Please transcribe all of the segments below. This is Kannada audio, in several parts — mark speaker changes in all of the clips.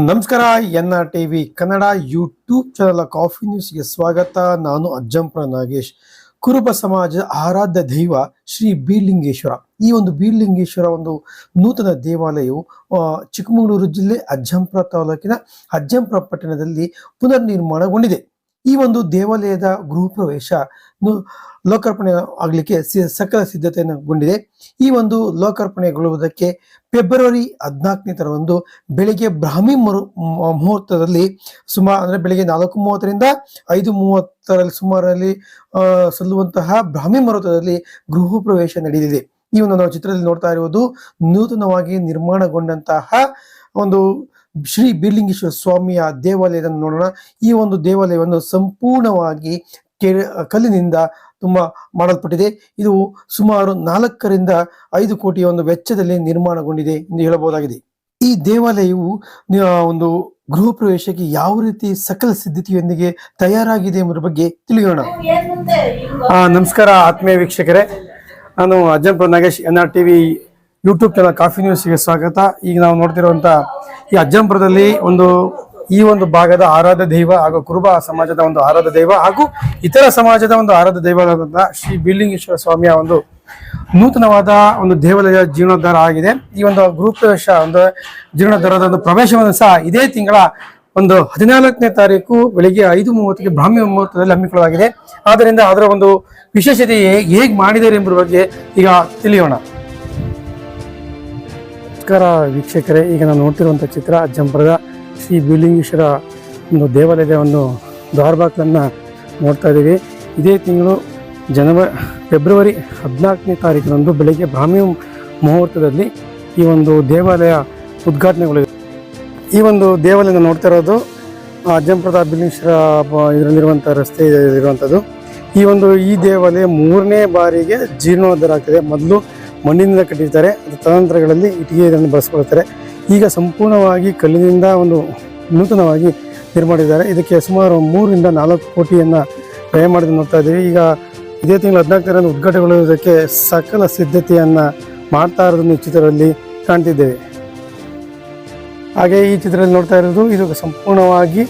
Speaker 1: ನಮಸ್ಕಾರ N R T V Kannada YouTube channel coffee ನ್ಯೂಸ್ಗೆ ಸ್ವಾಗತ. ನಾನು ಅಜ್ಜಂಪುರ ನಾಗೇಶ್. ಕುರುಬ ಸಮಾಜ ಆರಾಧ್ಯ ದೈವ ಶ್ರೀ ಬೀರ್ಲಿಂಗೇಶ್ವರ. ಈ ಒಂದು ಬೀರ್ಲಿಂಗೇಶ್ವರ ಒಂದು ನೂತನ ದೇವಾಲಯವು ಚಿಕ್ಕಮಗಳೂರು ಜಿಲ್ಲೆ ಅಜ್ಜಂಪುರ ತಾಲೂಕಿನ ಅಜ್ಜಂಪುರ ಪಟ್ಟಣದಲ್ಲಿ ಪುನರ್ ನಿರ್ಮಾಣಗೊಂಡಿದೆ ಈ ಒಂದು ದೇವಾಲಯದ ಗೃಹ ಪ್ರವೇಶ ಲೋಕಾರ್ಪಣೆ ಆಗಲಿಕ್ಕೆ ಸಕಲ ಸಿದ್ಧತೆಯನ್ನುಗೊಂಡಿದೆ ಈ ಒಂದು ಲೋಕಾರ್ಪಣೆಗೊಳ್ಳುವುದಕ್ಕೆ ಫೆಬ್ರವರಿ ಹದಿನಾಲ್ಕನೇ ತರವಂದು ಬೆಳಿಗ್ಗೆ ಬ್ರಾಹ್ಮಿ ಮರು ಮುಹೂರ್ತದಲ್ಲಿ ಸುಮಾರು ಅಂದರೆ ಬೆಳಿಗ್ಗೆ ನಾಲ್ಕು ಮೂವತ್ತರಿಂದ ಐದು ಮೂವತ್ತರಲ್ಲಿ ಸುಮಾರಲ್ಲಿ ಸಲ್ಲುವಂತಹ ಬ್ರಾಹ್ಮಿ ಮುಹೂರ್ತದಲ್ಲಿ ಗೃಹ ಪ್ರವೇಶ ನಡೆಯಲಿದೆ ಈ ಒಂದು ನಾವು ಚಿತ್ರದಲ್ಲಿ ನೋಡ್ತಾ ಇರುವುದು ನೂತನವಾಗಿ ನಿರ್ಮಾಣಗೊಂಡಂತಹ ಒಂದು ಶ್ರೀ ಬೀರ್ಲಿಂಗೇಶ್ವರ ಸ್ವಾಮಿಯ ದೇವಾಲಯವನ್ನು ನೋಡೋಣ. ಈ ಒಂದು ದೇವಾಲಯವನ್ನು ಸಂಪೂರ್ಣವಾಗಿ ಕಲ್ಲಿನಿಂದ ತುಂಬಾ ಮಾಡಲ್ಪಟ್ಟಿದೆ. ಇದು ಸುಮಾರು ನಾಲ್ಕರಿಂದ ಐದು ಕೋಟಿಯ ಒಂದು ವೆಚ್ಚದಲ್ಲಿ ನಿರ್ಮಾಣಗೊಂಡಿದೆ ಎಂದು ಹೇಳಬಹುದಾಗಿದೆ. ಈ ದೇವಾಲಯವು ಒಂದು ಗೃಹ ಪ್ರವೇಶಕ್ಕೆ ಯಾವ ರೀತಿ ಸಕಲ ಸಿದ್ಧತೆಯೊಂದಿಗೆ ತಯಾರಾಗಿದೆ ಎಂಬುದರ ಬಗ್ಗೆ ತಿಳಿಯೋಣ. ನಮಸ್ಕಾರ ಆತ್ಮೀಯ ವೀಕ್ಷಕರೇ. ನಾನು Ajjampura Nagesh N R TV YouTube channel coffee ನ್ಯೂಸ್ಗೆ ಸ್ವಾಗತ. ಈಗ ನಾವು ನೋಡ್ತಿರುವಂತ ಈ ಅಜ್ಜಂಪುರದಲ್ಲಿ ಒಂದು, ಈ ಒಂದು ಭಾಗದ ಆರಾಧ ದೈವ ಹಾಗೂ ಕುರುಬ ಸಮಾಜದ ಒಂದು ಆರಾಧ ದೈವ ಹಾಗೂ ಇತರ ಸಮಾಜದ ಒಂದು ಆರಾಧ ದೈವವಾದಂತಹ ಶ್ರೀ ಬಿಲ್ಲಿಂಗೇಶ್ವರ ಸ್ವಾಮಿಯ ಒಂದು ನೂತನವಾದ ಒಂದು ದೇವಾಲಯ ಜೀರ್ಣೋದ್ಧಾರ ಆಗಿದೆ. ಈ ಒಂದು ಗೃಹ ಪ್ರವೇಶ ಒಂದು ಜೀರ್ಣೋದ್ಧಾರದ ಒಂದು ಪ್ರವೇಶವನ್ನು ಸಹ ಇದೇ ತಿಂಗಳ ಒಂದು ಹದಿನಾಲ್ಕನೇ ತಾರೀಕು ಬೆಳಿಗ್ಗೆ ಐದು ಮೂವತ್ತಿಗೆ ಬ್ರಾಹ್ಮಿ ಮುಹೂರ್ತದಲ್ಲಿ ಹಮ್ಮಿಕೊಳ್ಳಲಾಗಿದೆ. ಆದ್ದರಿಂದ ಅದರ ಒಂದು ವಿಶೇಷತೆ ಹೇಗ್ ಮಾಡಿದ್ದಾರೆ ಎಂಬುದರ ಬಗ್ಗೆ ಈಗ ತಿಳಿಯೋಣ. ನಮಸ್ಕಾರ ವೀಕ್ಷಕರೇ, ಈಗ ನಾವು ನೋಡ್ತಿರುವಂಥ ಚಿತ್ರ ಅಜ್ಜಂಪುರದ ಶ್ರೀ ಬಿಲಿಂಗೇಶ್ವರ ಒಂದು ದೇವಾಲಯದ ಒಂದು ದ್ವಾರಬಾಕ್ಲನ್ನು ನೋಡ್ತಾ ಇದ್ದೀವಿ. ಇದೇ ತಿಂಗಳು ಜನವ, ಫೆಬ್ರವರಿ ಹದಿನಾಲ್ಕನೇ ತಾರೀಕಿನಂದು ಬೆಳಗ್ಗೆ ಬ್ರಾಹ್ಮಿ ಮುಹೂರ್ತದಲ್ಲಿ ಈ ಒಂದು ದೇವಾಲಯ ಉದ್ಘಾಟನೆಗಳಿವೆ ಈ ಒಂದು ದೇವಾಲಯನ ನೋಡ್ತಾ ಇರೋದು ಅಜ್ಜಂಪುರದ ಬಿಲಿಂಗೇಶ್ವರ ಇದರಲ್ಲಿರುವಂಥ ರಸ್ತೆ ಇರುವಂಥದ್ದು ಈ ಒಂದು ಈ ದೇವಾಲಯ ಮೂರನೇ ಬಾರಿಗೆ ಜೀರ್ಣೋದ್ಧಾರ ಆಗ್ತದೆ. ಮೊದಲು ಮಣ್ಣಿನಿಂದ ಕಟ್ಟಿರ್ತಾರೆ ತದನಂತರಗಳಲ್ಲಿ ಇಟ್ಟಿಗೆ ಇದನ್ನು ಬಳಸ್ಕೊಳ್ತಾರೆ. ಈಗ ಸಂಪೂರ್ಣವಾಗಿ ಕಲ್ಲಿನಿಂದ ಒಂದು ನೂತನವಾಗಿ ನಿರ್ಮಾಣಿದ್ದಾರೆ ಇದಕ್ಕೆ ಸುಮಾರು ಮೂರರಿಂದ ನಾಲ್ಕು ಕೋಟಿಯನ್ನು ವ್ಯಯ ಮಾಡಿದ್ದು ನೋಡ್ತಾ ಇದ್ದೀವಿ. ಈಗ ಇದೇ ತಿಂಗಳು ಹದಿನಾಲ್ಕರಂದು ಉದ್ಘಾಟನೆಗೊಳ್ಳುವುದಕ್ಕೆ ಸಕಲ ಸಿದ್ಧತೆಯನ್ನು ಮಾಡ್ತಾ ಇರೋದನ್ನು ಈ ಚಿತ್ರದಲ್ಲಿ ಕಾಣ್ತಿದ್ದೇವೆ. ಹಾಗೆ ಈ ಚಿತ್ರದಲ್ಲಿ ನೋಡ್ತಾ ಇರೋದು, ಇದು ಸಂಪೂರ್ಣವಾಗಿ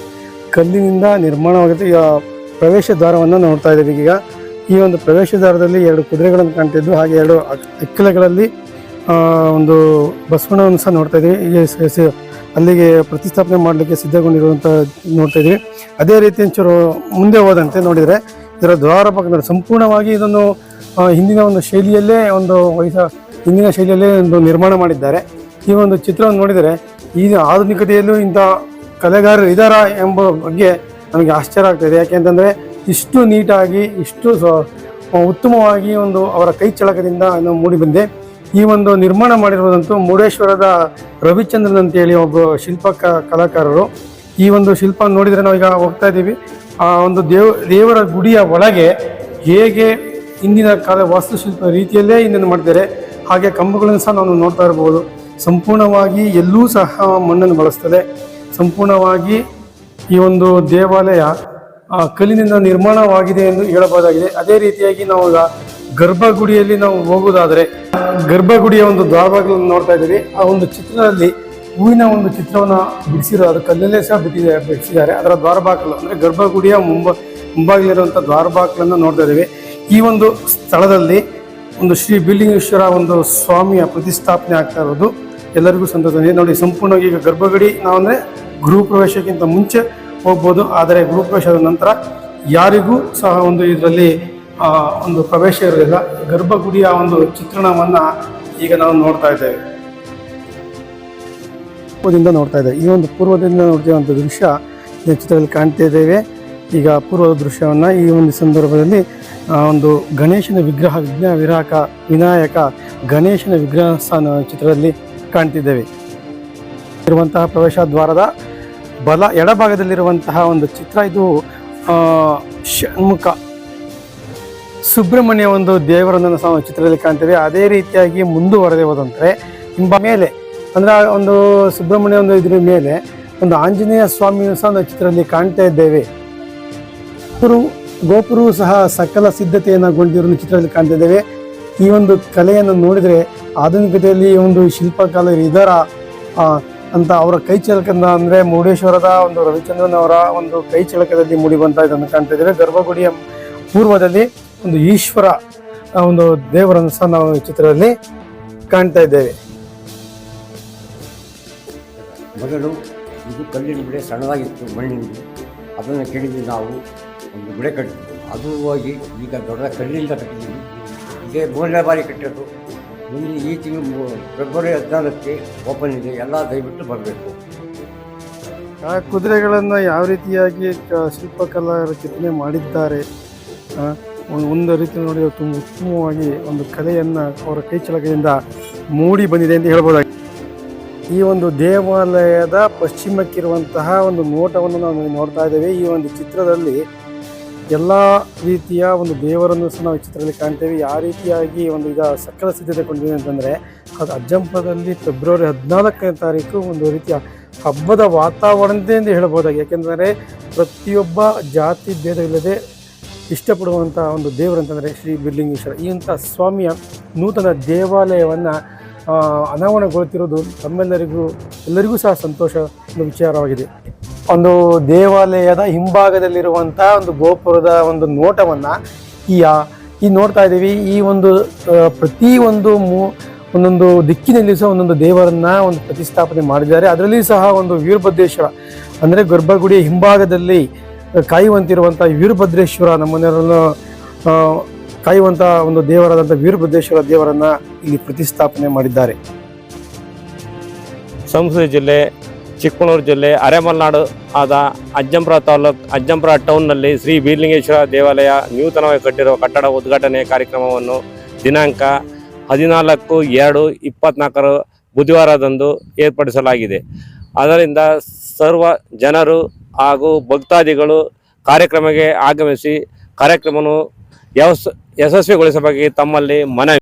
Speaker 1: ಕಲ್ಲಿನಿಂದ ನಿರ್ಮಾಣವಾಗುತ್ತೆ. ಈಗ ಪ್ರವೇಶ ದ್ವಾರವನ್ನು ನೋಡ್ತಾ ಇದ್ದೀವಿ ಈಗ. ಈ ಒಂದು ಪ್ರವೇಶ ದ್ವಾರದಲ್ಲಿ ಎರಡು ಕುದುರೆಗಳನ್ನು ಕಾಣ್ತಿದ್ವು. ಹಾಗೆ ಎರಡು ಅಕ್- ಅಕ್ಕಿಲಗಳಲ್ಲಿ ಒಂದು ಬಸವಣ್ಣವನ್ನು ಸಹ ನೋಡ್ತಾ ಇದ್ದೀವಿ ಅಲ್ಲಿಗೆ ಪ್ರತಿಷ್ಠಾಪನೆ ಮಾಡಲಿಕ್ಕೆ ಸಿದ್ಧಗೊಂಡಿರುವಂಥ ನೋಡ್ತಾ ಇದ್ದೀವಿ ಅದೇ ರೀತಿ ಒಂಚೂರು ಮುಂದೆ ಹೋದಂತೆ ನೋಡಿದರೆ, ಇದರ ದ್ವಾರ ಪಕ್ಕದಲ್ಲಿ ಸಂಪೂರ್ಣವಾಗಿ ಇದನ್ನು ಹಿಂದಿನ ಒಂದು ಶೈಲಿಯಲ್ಲೇ ಒಂದು ವಯಸ್ಸ ಹಿಂದಿನ ಶೈಲಿಯಲ್ಲೇ ಒಂದು ನಿರ್ಮಾಣ ಮಾಡಿದ್ದಾರೆ. ಈ ಒಂದು ಚಿತ್ರವನ್ನು ನೋಡಿದರೆ, ಈ ಆಧುನಿಕತೆಯಲ್ಲೂ ಇಂಥ ಕಲೆಗಾರರು ಇದ್ದಾರಾ ಎಂಬ ಬಗ್ಗೆ ನಮಗೆ ಆಶ್ಚರ್ಯ ಆಗ್ತಾಯಿದೆ ಯಾಕೆಂತಂದರೆ ಇಷ್ಟು ನೀಟಾಗಿ, ಇಷ್ಟು ಉತ್ತಮವಾಗಿ ಒಂದು ಅವರ ಕೈ ಚಳಕದಿಂದ ನಾವು ಮೂಡಿ ಬಂದೆ. ಈ ಒಂದು ನಿರ್ಮಾಣ ಮಾಡಿರುವುದಂತೂ ಮುರುಡೇಶ್ವರದ ರವಿಚಂದ್ರನ್ ಅಂತೇಳಿ ಒಬ್ಬ ಶಿಲ್ಪ ಕಲಾಕಾರರು. ಈ ಒಂದು ಶಿಲ್ಪ ನೋಡಿದರೆ ಈಗ ಹೋಗ್ತಾ ಇದ್ದೀವಿ. ಆ ಒಂದು ದೇವ, ದೇವರ ಗುಡಿಯ ಒಳಗೆ ಹೇಗೆ ಇಂದಿನ ಕಾಲ ವಾಸ್ತುಶಿಲ್ಪ ರೀತಿಯಲ್ಲೇ ಇದನ್ನು ಮಾಡಿದ್ದಾರೆ. ಹಾಗೆ ಕಂಬಗಳನ್ನು ಸಹ ನಾವು ನೋಡ್ತಾ ಇರ್ಬೋದು. ಸಂಪೂರ್ಣವಾಗಿ ಎಲ್ಲೂ ಸಹ ಮಣ್ಣನ್ನು ಬಳಸ್ತದೆ. ಸಂಪೂರ್ಣವಾಗಿ ಈ ಒಂದು ದೇವಾಲಯ ಕಲ್ಲಿನಿಂದ ನಿರ್ಮಾಣವಾಗಿದೆ ಎಂದು ಹೇಳಬಹುದಾಗಿದೆ. ಅದೇ ರೀತಿಯಾಗಿ ನಾವು ಗರ್ಭಗುಡಿಯಲ್ಲಿ ನಾವು ಹೋಗುವುದಾದರೆ ಗರ್ಭಗುಡಿಯ ಒಂದು ದ್ವಾರಗಳನ್ನು ನೋಡ್ತಾ ಇದ್ದೀವಿ. ಆ ಒಂದು ಚಿತ್ರದಲ್ಲಿ ಹೂವಿನ ಒಂದು ಚಿತ್ರವನ್ನು ಬಿಡಿಸಿರೋ, ಅದು ಕಲ್ಲಲ್ಲೇ ಸಹ ಬಿಟ್ಟಿದೆ, ಬಿಡಿಸಿದ್ದಾರೆ. ಅದರ ದ್ವಾರಬಾಗಿಲು ಅಂದರೆ ಗರ್ಭಗುಡಿಯ ಮುಂಬ ಮುಂಬಾಗಿಲಿರುವಂಥ ದ್ವಾರಬಾಗಿಲನ್ನು ನೋಡ್ತಾ ಇದ್ದೀವಿ. ಈ ಒಂದು ಸ್ಥಳದಲ್ಲಿ ಒಂದು ಶ್ರೀ ಬಿಲ್ಲಿಂಗೇಶ್ವರ ಒಂದು ಸ್ವಾಮಿಯ ಪ್ರತಿಷ್ಠಾಪನೆ ಆಗ್ತಾ ಇರೋದು. ಎಲ್ಲರಿಗೂ ಸಂತೋಷ. ನೋಡಿ, ಸಂಪೂರ್ಣವಾಗಿ ಈಗ ಗರ್ಭಗುಡಿ ನಾವು ಅಂದರೆ ಗೃಹ ಪ್ರವೇಶಕ್ಕಿಂತ ಮುಂಚೆ ಹೋಗ್ಬೋದು. ಆದರೆ ಗೃಹ ಪ್ರವೇಶದ ನಂತರ ಯಾರಿಗೂ ಸಹ ಒಂದು ಇದರಲ್ಲಿ ಒಂದು ಪ್ರವೇಶ ಇರಲಿಲ್ಲ. ಗರ್ಭಗುಡಿಯ ಒಂದು ಚಿತ್ರಣವನ್ನು ಈಗ ನಾವು ನೋಡ್ತಾ ಇದ್ದೇವೆ. ಪೂರ್ವದಿಂದ ನೋಡ್ತಾ ಇದ್ದೇವೆ. ಈ ಒಂದು ಪೂರ್ವದಿಂದ ನೋಡ್ತಿರುವಂಥ ದೃಶ್ಯ ಈ ಚಿತ್ರದಲ್ಲಿ ಕಾಣ್ತಾ ಇದ್ದೇವೆ. ಈಗ ಪೂರ್ವದ ದೃಶ್ಯವನ್ನು ಈ ಒಂದು ಸಂದರ್ಭದಲ್ಲಿ ಒಂದು ಗಣೇಶನ ವಿಗ್ರಹ, ವಿಘ್ನ ವಿರಾಕ, ವಿನಾಯಕ ಗಣೇಶನ ವಿಗ್ರಹ ಸ್ಥಾನ ಚಿತ್ರದಲ್ಲಿ ಕಾಣ್ತಿದ್ದೇವೆ. ಇರುವಂತಹ ಪ್ರವೇಶ ದ್ವಾರದ ಬಲ ಎಡಭಾಗದಲ್ಲಿರುವಂತಹ ಒಂದು ಚಿತ್ರ ಇದು ಷಣ್ಮುಖ ಸುಬ್ರಹ್ಮಣ್ಯ ಒಂದು ದೇವರನ್ನು ಸಹ ಚಿತ್ರದಲ್ಲಿ ಕಾಣ್ತೇವೆ. ಅದೇ ರೀತಿಯಾಗಿ ಮುಂದುವರೆದೇ ಹೋದಂತೆ ಇಂಬ ಮೇಲೆ, ಅಂದರೆ ಒಂದು ಸುಬ್ರಹ್ಮಣ್ಯ ಒಂದು ಇದ್ರ ಮೇಲೆ ಒಂದು ಆಂಜನೇಯ ಸ್ವಾಮಿಯು ಸಹ ನಾವು ಚಿತ್ರದಲ್ಲಿ ಕಾಣ್ತಾ ಇದ್ದೇವೆ. ಗೋಪುರು, ಗೋಪುರವು ಸಹ ಸಕಲ ಸಿದ್ಧತೆಯನ್ನು ಗೊಂಡಿರೋ ಚಿತ್ರದಲ್ಲಿ ಕಾಣ್ತಾ ಇದ್ದೇವೆ. ಈ ಒಂದು ಕಲೆಯನ್ನು ನೋಡಿದರೆ ಆಧುನಿಕತೆಯಲ್ಲಿ ಒಂದು ಶಿಲ್ಪಕಲೆ ಇದರ ಅಂತ ಅವರ ಕೈ ಚಳಕದ ಅಂದ್ರೆ ಮುರುಡೇಶ್ವರದ ಒಂದು ರವಿಚಂದ್ರನ್ ಅವರ ಒಂದು ಕೈ ಚಳಕದಲ್ಲಿ ಮೂಡಿ ಬಂತ ಇದನ್ನು ಕಾಣ್ತಾ ಇದ್ದೇವೆ ಗರ್ಭಗುಡಿಯ ಪೂರ್ವದಲ್ಲಿ ಒಂದು ಈಶ್ವರ ಒಂದು ದೇವರನ್ನು ಸಹ ನಾವು ಚಿತ್ರದಲ್ಲಿ ಕಾಣ್ತಾ ಇದ್ದೇವೆ.
Speaker 2: ಮೊದಲು ಇದು ಕಲ್ಲಿನ ಬಿಡೆ ಸಣ್ಣದಾಗಿತ್ತು, ಮಣ್ಣಿಂದು. ಅದನ್ನು ಕೇಳಿದ್ವಿ ನಾವು, ಒಂದು ಬಿಡೆ ಕಟ್ಟಿದ್ವಿ. ಅದು ಹೋಗಿ ಈಗ ದೊಡ್ಡ ಕಲ್ಲಿಂದ ಕಟ್ಟಿದ್ದೀವಿ. ಇದೇ ಮೂರನೇ ಬಾರಿ ಕಟ್ಟಿರೋದು. ಮುಂದೆ ಈ ತಿಂಗಳು ಫೆಬ್ರವರಿ ಹದಿನಾಲ್ಕಕ್ಕೆ ಓಪನ್ ಇದೆ. ಎಲ್ಲ ದಯವಿಟ್ಟು ಬರಬೇಕು.
Speaker 1: ಆ ಕುದುರೆಗಳನ್ನು ಯಾವ ರೀತಿಯಾಗಿ ಕ- ಶಿಲ್ಪಕಲಾ ಕೆತ್ತನೆ ಮಾಡಿದ್ದಾರೆ? ಒಂದು ರೀತಿ ನೋಡಿ ತುಂಬ ಉತ್ತಮವಾಗಿ ಒಂದು ಕಲೆಯನ್ನು ಅವರ ಕೈ ಚಳಕದಿಂದ ಮೂಡಿ ಬಂದಿದೆ ಅಂತ ಹೇಳ್ಬೋದಾಗಿ, ಈ ಒಂದು ದೇವಾಲಯದ ಪಶ್ಚಿಮಕ್ಕಿರುವಂತಹ ಒಂದು ನೋಟವನ್ನು ನಾವು ನೋಡ್ತಾ ಇದ್ದೇವೆ. ಈ ಒಂದು ಚಿತ್ರದಲ್ಲಿ ಎಲ್ಲ ರೀತಿಯ ಒಂದು ದೇವರನ್ನು ಸಹ ನಾವು ಚಿತ್ರದಲ್ಲಿ ಕಾಣ್ತೇವೆ. ಯಾವ ರೀತಿಯಾಗಿ ಒಂದು ಈಗ ಸಕಲ ಸಿದ್ಧತೆ ಕೊಂಡಿದೆ ಅಂತಂದರೆ, ಅದು ಅಜ್ಜಂಪದಲ್ಲಿ ಫೆಬ್ರವರಿ ಹದಿನಾಲ್ಕನೇ ತಾರೀಕು ಒಂದು ರೀತಿಯ ಹಬ್ಬದ ವಾತಾವರಣದೇ ಎಂದು ಹೇಳ್ಬೋದಾಗಿ ಯಾಕೆಂದರೆ, ಪ್ರತಿಯೊಬ್ಬ ಜಾತಿ ಭೇದವಿಲ್ಲದೆ ಇಷ್ಟಪಡುವಂಥ ಒಂದು ದೇವರು ಅಂತಂದರೆ ಶ್ರೀ ಬಿರ್ಲಿಂಗೇಶ್ವರ. ಈ ಸ್ವಾಮಿಯ ನೂತನ ದೇವಾಲಯವನ್ನು ಅನಾವರಣಗೊಳ್ತಿರೋದು ತಮ್ಮೆಲ್ಲರಿಗೂ, ಎಲ್ಲರಿಗೂ ಸಹ ಸಂತೋಷ ಒಂದು ವಿಚಾರವಾಗಿದೆ. ಒಂದು ದೇವಾಲಯದ ಹಿಂಭಾಗದಲ್ಲಿರುವಂಥ ಒಂದು ಗೋಪುರದ ಒಂದು ನೋಟವನ್ನು ಈ ಈ ನೋಡ್ತಾ ಇದ್ದೀವಿ. ಈ ಒಂದು ಪ್ರತಿ ಒಂದು ಮೂ ಒಂದೊಂದು ದಿಕ್ಕಿನಲ್ಲಿ ಸಹ ಒಂದೊಂದು ದೇವರನ್ನ ಒಂದು ಪ್ರತಿಷ್ಠಾಪನೆ ಮಾಡಿದ್ದಾರೆ. ಅದರಲ್ಲಿ ಸಹ ಒಂದು ವೀರಭದ್ರೇಶ್ವರ, ಅಂದರೆ ಗರ್ಭಗುಡಿಯ ಹಿಂಭಾಗದಲ್ಲಿ ಕಾಯುವಂತಿರುವಂಥ ವೀರಭದ್ರೇಶ್ವರ, ನಮ್ಮನೆಯವರನ್ನು ಕಾಯುವಂಥ ಒಂದು ದೇವರಾದಂಥ ವೀರಭದ್ರೇಶ್ವರ ದೇವರನ್ನ ಇಲ್ಲಿ ಪ್ರತಿಷ್ಠಾಪನೆ ಮಾಡಿದ್ದಾರೆ.
Speaker 3: ಸಂಸ್ಕೃತಿ ಜಿಲ್ಲೆ ಚಿಕ್ಕಮಗಳೂರು ಜಿಲ್ಲೆ ಅರೆಮಲ್ನಾಡು ಆದ ಅಜ್ಜಂಪುರ ತಾಲೂಕ್, ಅಜ್ಜಂಪುರ ಟೌನ್ನಲ್ಲಿ ಶ್ರೀ ಬೀರ್ಲಿಂಗೇಶ್ವರ ದೇವಾಲಯ ನೂತನವಾಗಿ ಕಟ್ಟಿರುವ ಕಟ್ಟಡ ಉದ್ಘಾಟನೆ ಕಾರ್ಯಕ್ರಮವನ್ನು ದಿನಾಂಕ ಹದಿನಾಲ್ಕು ಎರಡು ಇಪ್ಪತ್ನಾಲ್ಕರ ಬುಧವಾರದಂದು ಏರ್ಪಡಿಸಲಾಗಿದೆ. ಅದರಿಂದ ಸರ್ವ ಜನರು ಹಾಗೂ ಭಕ್ತಾದಿಗಳು ಕಾರ್ಯಕ್ರಮಕ್ಕೆ ಆಗಮಿಸಿ ಕಾರ್ಯಕ್ರಮವನ್ನು ಯಶಸ್, ಯಶಸ್ವಿಗೊಳಿಸಬೇಕು ತಮ್ಮಲ್ಲಿ ಮನವಿ